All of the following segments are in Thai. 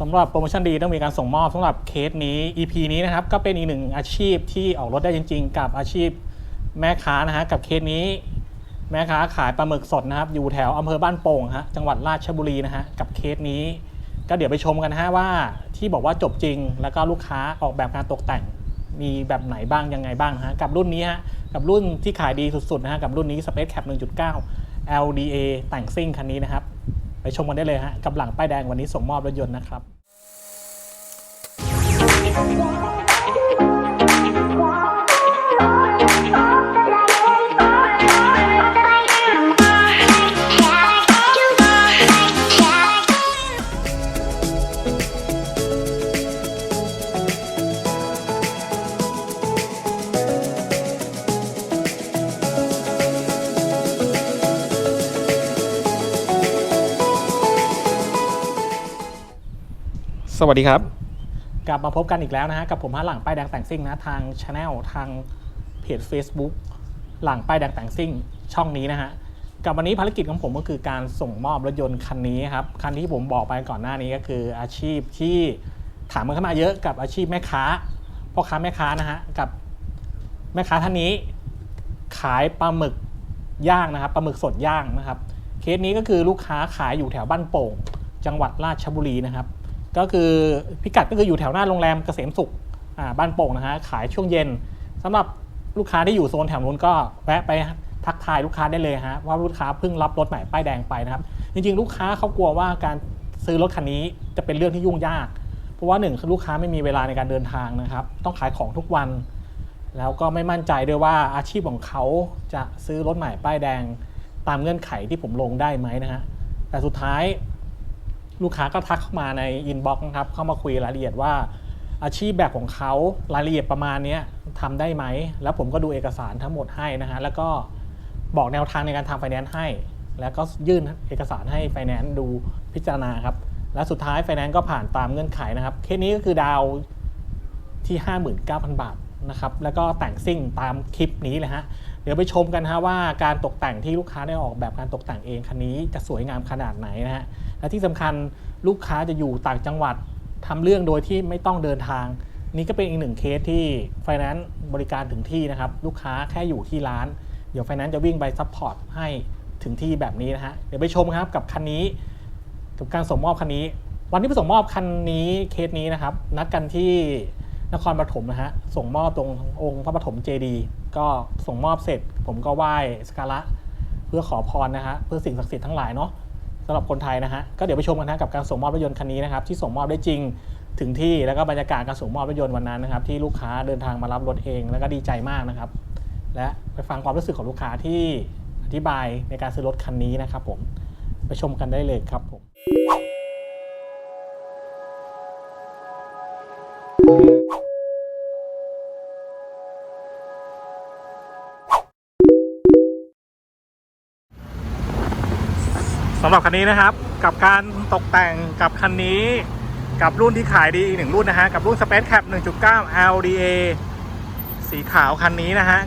สำหรับโปรโมชั่นดีต้องมีการส่งมอบสำหรับเคสนี้ EP นี้นะครับก็เป็นอีกหนึ่งอาชีพที่ออกรถได้จริง ๆ กับอาชีพแม่ค้านะฮะกับเคสนี้ แม่ค้าขายปลาหมึกสดนะครับ อยู่แถวอำเภอบ้านโป่งฮะจังหวัดราชบุรีนะฮะกับเคสนี้ ก็เดี๋ยวไปชมกันฮะว่าที่บอกว่าจบจริง แล้วก็ลูกค้าออกแบบการตกแต่ง มีแบบไหนบ้างยังไงบ้างฮะกับรุ่นนี้ฮะกับรุ่นที่ขายดีสุดๆนะฮะกับรุ่นนี้ Space Cap 1.9 LDA แต่งซิ่งคันนี้นะครับ ไปชมกันได้เลยฮะกับหลังป้ายแดงวันนี้ส่งมอบรถยนต์นะครับ สวัสดีครับ กลับมาพบกันอีกแล้วนะฮะกับผมฮะหลังป้ายแดงแต่งซิ่งนะทางช anel ทางเพจ Facebook หลังป้ายแดงแต่งซิ่งช่องนี้นะฮะกับวันนี้ภารกิจของผมก็คือการส่งมอบรถยนต์คันนี้ครับคันที่ผมบอกไปก่อนหน้านี้ก็คืออาชีพที่ถามมันเข้ามาเยอะกับอาชีพแม่ค้าพ่อค้าแม่ค้านะฮะกับแม่ค้าท่านนี้ขายปลาหมึกย่างนะครับปลาหมึกสดย่างนะครับ เคสนี้ก็คือลูกค้าขายอยู่แถวบ้านโป่ง จังหวัดราชบุรีนะครับ ก็คือพิกัดก็คืออยู่แถวหน้าโรงแรมเกษมสุขบ้านโป่งนะฮะขายช่วงเย็นสำหรับลูกค้าที่อยู่โซนแถวนู้นก็แวะไปทักทายลูกค้าได้เลยฮะว่าลูกค้าเพิ่งรับรถใหม่ป้ายแดงไปนะครับ จริงๆ ลูกค้าเขากลัวว่าการซื้อรถคันนี้จะเป็นเรื่องที่ยุ่งยาก เพราะว่าหนึ่งคือลูกค้าไม่มีเวลาในการเดินทางนะครับ ต้องขายของทุกวัน แล้วก็ไม่มั่นใจด้วยว่าอาชีพของเขาจะซื้อรถใหม่ป้ายแดง ตามเงื่อนไขที่ผมลงได้ไหมนะฮะแต่สุดท้าย ลูกค้าก็ทักเข้ามาในอินบ็อกซ์นะครับ เข้ามาคุยรายละเอียดว่า อาชีพแบบของเขารายละเอียดประมาณนี้ทำได้ไหม แล้วผมก็ดูเอกสารทั้งหมดให้นะฮะ แล้วก็บอกแนวทางในการทำไฟแนนซ์ให้ แล้วก็ยื่นเอกสารให้ไฟแนนซ์ดูพิจารณาครับ และสุดท้ายไฟแนนซ์ก็ผ่านตามเงื่อนไขนะครับ เคสนี้ก็คือดาวที่ 59,000 บาทนะครับ แล้วก็แต่งซิ่งตามคลิปนี้เลยฮะ เดี๋ยวไปชมกันฮะว่าการตกแต่งที่ลูกค้าได้ออกแบบการตกแต่งเองคันนี้จะสวยงามขนาดไหนนะฮะ และที่สำคัญลูกค้าจะอยู่ต่างจังหวัดทำเรื่องโดยที่ไม่ต้องเดินทาง นี่ก็เป็นอีกหนึ่งเคสที่ไฟแนนซ์บริการถึงที่นะครับ ลูกค้าแค่อยู่ที่ร้าน เดี๋ยวไฟแนนซ์จะวิ่งไปซัพพอร์ตให้ถึงที่แบบนี้นะฮะเดี๋ยวไปชมครับกับคันนี้กับการส่งมอบคันนี้ วันที่ไปส่งมอบคันนี้เคสนี้นะครับ นัดกันที่นครปฐมนะฮะส่งมอบตรงองค์พระปฐมเจดีก็ส่งมอบเสร็จ ผมก็ไหว้สกการะเพื่อขอพรนะฮะเพื่อสิ่งศักดิ์สิทธิ์ทั้งหลายเนาะ สำหรับคนไทยนะฮะก็เดี๋ยวไปชมกันนะกับการส่งมอบรถยนต์คันนี้นะครับที่ส่งมอบได้จริงถึงที่แล้วก็บรรยากาศการส่งมอบรถยนต์วันนั้นนะครับที่ลูกค้าเดินทางมารับรถเอง แล้วก็ดีใจมากนะครับ และไปฟังความรู้สึกของลูกค้าที่อธิบายในการซื้อรถคันนี้นะครับผมไปชมกันได้เลยครับผมำหรับคันนี้นะครับ กับการตกแต่งกับคันนี้กับรุ่นที่ขายดีอีกหนึ่งรุ่นนะฮะกับรุ่น Space Cap 1.9 LDA สีขาวคันนี้นะฮะ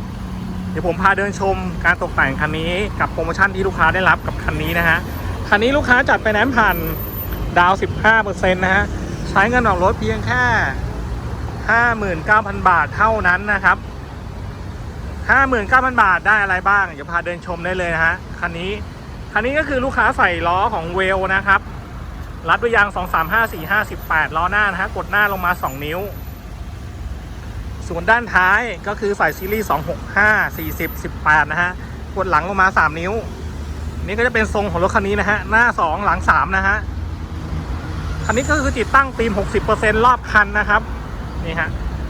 เดี๋ยวผมพาเดินชมการตกแต่งคันนี้กับโปรโมชั่นที่ลูกค้าได้รับกับคันนี้นะฮะคันนี้ลูกค้าจัดไปแนนผ่านดาว 15%นะฮะใช้เงินออกรถเพียงแค่ 59,000 บาทเท่านั้นนะครับ 59,000 บาทได้อะไรบ้าง เดี๋ยวพาเดินชมได้เลยนะฮะคันนี้ คันนี้ก็คือลูกค้าใส่ล้อของเวลนะครับ รัดด้วยยาง 2 3 5 4 5 18 ล้อหน้านะฮะ กดหน้าลงมา 2 นิ้ว ส่วนด้านท้ายก็คือใส่ซีรีส์ 265 40 18 นะฮะ กดหลังลงมา 3 นิ้ว นี่ก็จะเป็นทรงของรถคันนี้นะฮะ หน้า 2 หลัง 3 นะฮะ คันนี้ก็คือติดตั้งฟิล์ม 60%รอบคันนะครับ นี่ฮะ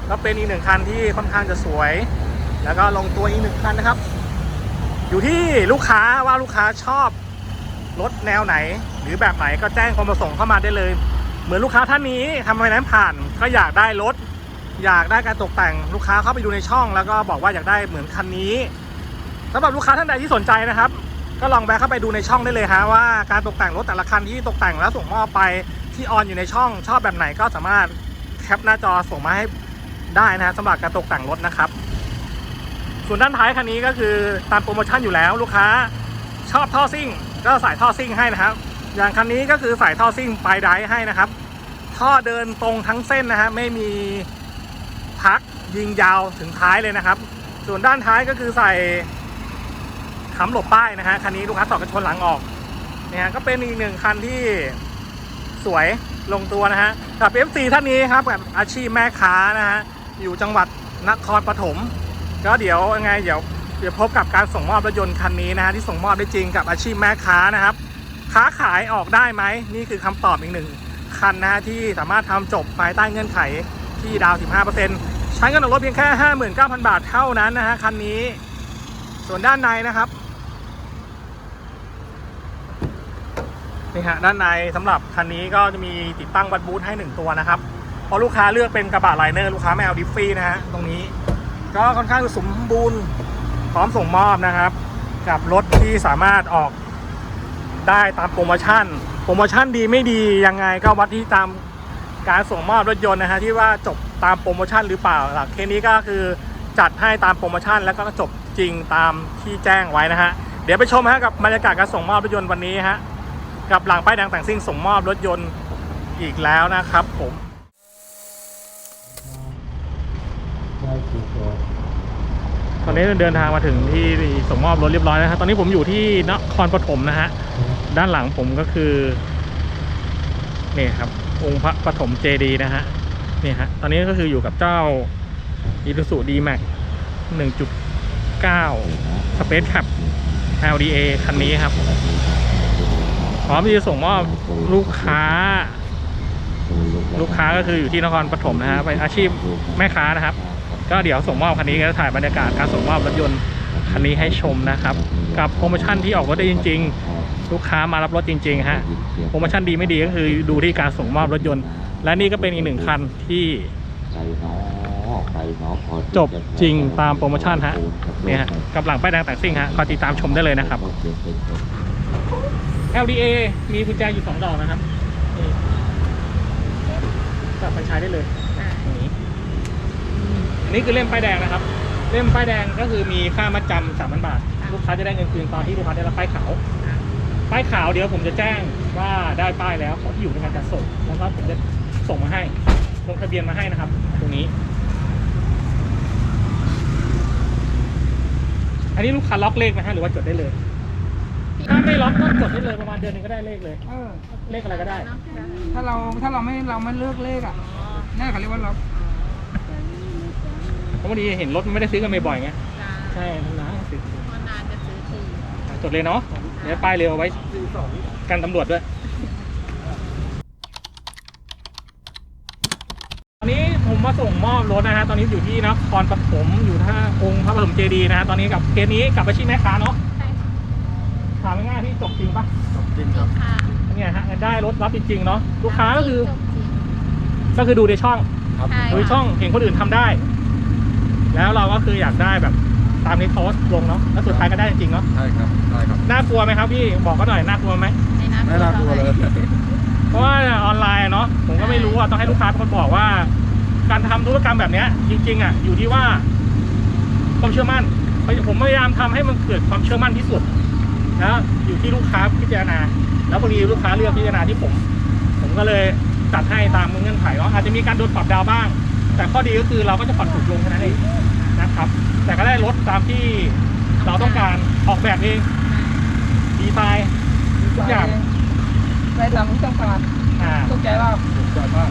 ก็เป็นอีกหนึ่งคันที่ค่อนข้างจะสวย แล้วก็ลงตัวอีกหนึ่งคันนะครับ อยู่ที่ลูกค้าว่าลูกค้าชอบรถแนวไหน หรือแบบไหนก็แจ้งความประสงค์เข้ามาได้เลย เหมือนลูกค้าท่านนี้ทำไมนั้นผ่าน ก็อยากได้รถอยากได้การตกแต่งลูกค้าเข้าไปดูในช่อง แล้วก็บอกว่าอยากได้เหมือนคันนี้สำหรับลูกค้าท่านใดที่สนใจนะครับ ก็ลองแวะเข้าไปดูในช่องได้เลยฮะว่าการตกแต่งรถแต่ละคันที่ตกแต่งแล้วส่งมอบไปที่ออนอยู่ในช่องชอบแบบไหนก็สามารถแคปหน้าจอส่งมาให้ได้นะสำหรับการตกแต่งรถนะครับ ส่วนด้านท้ายคันนี้ก็คือตามโปรโมชั่นอยู่แล้วลูกค้าชอบท่อซิ่ง ก็ใส่ท่อซิ่งให้นะครับ อย่างคันนี้ก็คือใส่ท่อซิ่งปลายไดร์ให้นะครับ ท่อเดินตรงทั้งเส้นนะฮะไม่มีพักยิงยาวถึงท้ายเลยนะครับ ส่วนด้านท้ายก็คือใส่ค้ำหลบป้ายนะฮะคันนี้ลูกค้าสอบกระชนหลังออกเนี่ยฮะก็เป็นอีกหนึ่งคันที่สวยลงตัวนะฮะกับ FC ท่านนี้ครับกับอาชีพแม่ค้านะฮะอยู่จังหวัดนครปฐม ก็เดี๋ยวยังไงเดี๋ยวเดี๋ยวพบกับการส่งมอบรถยนต์คันนี้นะฮะที่ส่งมอบได้จริงกับอาชีพแม่ค้านะครับ ค้าขายออกได้ไหมนี่คือคำตอบอีกหนึ่งคันนะฮะที่สามารถทำจบภายใต้เงื่อนไขที่ดาวน์15%ใช้เงินออกรถเพียงแค่ 59,000 บาทเท่านั้นนะฮะคันนี้ ส่วนด้านในนะครับนี่ฮะด้านในสำหรับคันนี้ก็จะมีติดตั้งบัตบูทให้ 1 ตัวนะครับเพราะลูกค้าเลือกเป็นกระบะไลเนอร์ลูกค้าไม่เอาดิฟฟี่นะฮะตรงนี้ ก็ค่อนข้างสมบูรณ์พร้อมส่งมอบนะครับ กับรถที่สามารถออกได้ตามโปรโมชั่น โปรโมชั่นดีไม่ดียังไงก็วัดที่ตามการส่งมอบรถยนต์นะฮะที่ว่าจบตามโปรโมชั่นหรือเปล่าหลักเคสนี้ก็คือจัดให้ตามโปรโมชั่น แล้วก็จบจริงตามที่แจ้งไว้นะฮะเดี๋ยวไปชมฮะกับบรรยากาศการส่งมอบรถยนต์วันนี้ฮะกับหลังป้ายแดงแต่งซิ่งส่งมอบรถยนต์อีกแล้วนะครับผม ตอนนี้เดินทางมาถึงที่ส่งมอบรถเรียบร้อยแล้วครับตอนนี้ผมอยู่ที่นครปฐมนะฮะด้านหลังผมก็คือนี่ครับ องค์พระปฐมเจดีนะฮะนี่ฮะตอนนี้ก็คืออยู่กับเจ้า i ี u ู u d m a x 1.9 Space Cap LDA คันนี้ครับ พร้อมที่จะส่งมอบลูกค้า ลูกค้าก็คืออยู่ที่นครปฐมนะฮะเป็นอาชีพแม่ค้านะครับ ก็เดี๋ยวส่งมอบคันนี้ก็ถ่ายบรรยากาศการส่งมอบรถยนต์คันนี้ให้ชมนะครับ กับโปรโมชั่นที่ออกรถได้จริง ๆ ลูกค้ามารับรถจริงๆฮะโปรโมชั่นดีไม่ดีก็คือดูที่การส่งมอบรถยนต์ และนี่ก็เป็นอีกหนึ่งคันที่จบจริงตามโปรโมชั่นฮะเนี่ยฮะกับหลังป้ายแดงแต่งซิ่งฮะคอยติดตามชมได้เลยนะครับ LDA มีกุญแจอยู่สองดอกนะครับนี่จับไปใช้ได้เลย นนี้คือเล่มป้ายแดงนะครับ เล่มป้ายแดงก็คือมีค่ามัดจำสามพันบาท ลูกค้าจะได้เงินคืนตอนที่ลูกค้าได้รับป้ายขาว ป้ายขาวเดี๋ยวผมจะแจ้งว่าได้ป้ายแล้วขอที่อยู่ในการจัดส่ง แล้วก็ผมจะส่งมาให้ ลงทะเบียนมาให้นะครับ ตรงนี้ อันนี้ลูกค้าล็อกเลขไหมฮะหรือว่าจดได้เลย ถ้าไม่ล็อกก็จดได้เลยประมาณเดือนหนึงก็ได้เลขเลย เออ เลขอะไรก็ได้ ถ้าเราถ้าเราไม่เราไม่เลือกเลขอะนั่นเขาเรียกว่าล็อก เพราะบางทีเห็นรถมันไม่ได้ซื้อกันบ่อยๆไงจ้าใช่นานๆซื้อนานจะซื้อทีจดเลยเนาะเดี๋ยวป้ายเร็วเอาไว้กันตำรวจด้วยตอนนี้ผมมาส่งมอบรถนะฮะตอนนี้อยู่ที่นครปฐมอยู่ท่าองค์พระปฐมเจดีย์นะฮะตอนนี้กับเคสนี้กับอาชีพแม่ค้าเนาะใช่ถามง่ายๆพี่จบจริงปะจริงค่ะเนี่ยฮะได้รถรับจริงๆเนาะลูกค้าก็คือ จบจริงก็คือดูในช่อง ใช่ดูในช่องเห็นคนอื่นทำได้ แล้วเราก็คืออยากได้แบบตามที่โพสต์ลงเนาะแล้วสุดท้ายก็ได้จริงๆเนาะใช่ครับใช่ครับน่ากลัวไหมครับพี่บอกก็หน่อยน่ากลัวไหมไม่น่าไม่น่ากลัวเลยเพราะว่าออนไลน์อะเนาะผมก็ไม่รู้อะต้องให้ลูกค้าเป็นคนบอกว่า การทำธุรกรรมแบบเนี้ย จริง ๆอะอยู่ที่ว่าความเชื่อมั่นผมพยายามทำให้มันเกิดความเชื่อมั่นที่สุดแล้วอยู่ที่ลูกค้าพิจารณา แล้วพอดีลูกค้าเลือกพิจารณาที่ผม ผมก็เลยจัดให้ตามเงื่อนไขเนาะอาจจะมีการโดนปรับดาวบ้าง แต่ข้อดีก็คือเราก็จะผ่อนถูกลงแค่นั้นเองนะครับ แต่ก็ได้รถตามที่เราต้องการออกแบบเองดีไซน์ทุกอย่างได้ตามที่ต้องการอ่า ตกใจว่าถูกใจมาก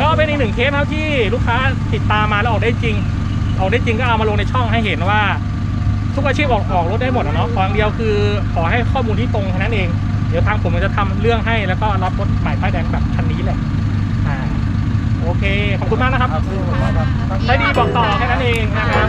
ก็เป็นอีกหนึ่งเคสครับที่ลูกค้าติดตามมาแล้วออกได้จริง ออกได้จริงก็เอามาลงในช่องให้เห็นว่า ทุกอาชีพออกออกรถได้หมดอะเนาะขออย่างเดียวคือขอให้ข้อมูลที่ตรงแค่นั้นเอง เดี๋ยวทางผมจะทำเรื่องให้แล้วก็รับรถใหม่ป้ายแดงแบบคันนี้แหละอ่า โอเค ขอบคุณมากนะครับได้ดีบอกต่อแค่นั้นเองนะครับ